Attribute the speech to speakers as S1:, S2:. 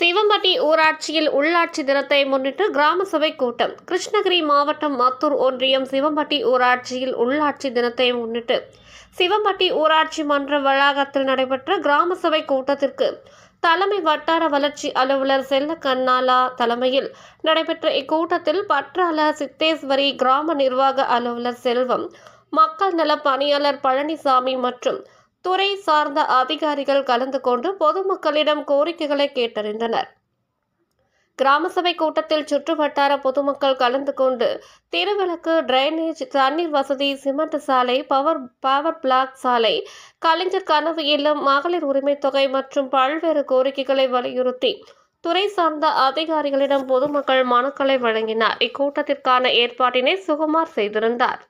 S1: சிவம்பட்டி ஊராட்சியில் உள்ளாட்சி தினத்தை முன்னிட்டு கிராம சபை கூட்டம். கிருஷ்ணகிரி மாவட்டம் மத்தூர் ஒன்றியம் சிவம்பட்டி ஊராட்சியில் உள்ளாட்சி தினத்தை முன்னிட்டு சிவம்பட்டி ஊராட்சி மன்ற வளாகத்தில் நடைபெற்ற கிராம சபை கூட்டத்திற்கு தலைமை வட்டார வளர்ச்சி அலுவலர் செல்ல கண்ணாலா தலைமையில் நடைபெற்ற இக்கூட்டத்தில் பற்றால சித்தேஸ்வரி கிராம நிர்வாக அலுவலர் செல்வம் மக்கள் நல பணியாளர் பழனிசாமி மற்றும் துறை சார்ந்த அதிகாரிகள் கலந்து கொண்டு பொதுமக்களிடம் கோரிக்கைகளை கேட்டறிந்தனர். கிராம சபை கூட்டத்தில் சுற்றுவட்டார பொதுமக்கள் கலந்து கொண்டு திருவிளக்கு டிரைனேஜ் தண்ணீர் வசதி சிமெண்ட் சாலை பவர் பவர் பிளாக் சாலை கலைஞர் கனவு இல்லம் மகளிர் உரிமைத் தொகை மற்றும் பல்வேறு கோரிக்கைகளை வலியுறுத்தி துறை சார்ந்த அதிகாரிகளிடம் பொதுமக்கள் மனுக்களை வழங்கினார். இக்கூட்டத்திற்கான ஏற்பாட்டினை சுகுமார் செய்திருந்தார்.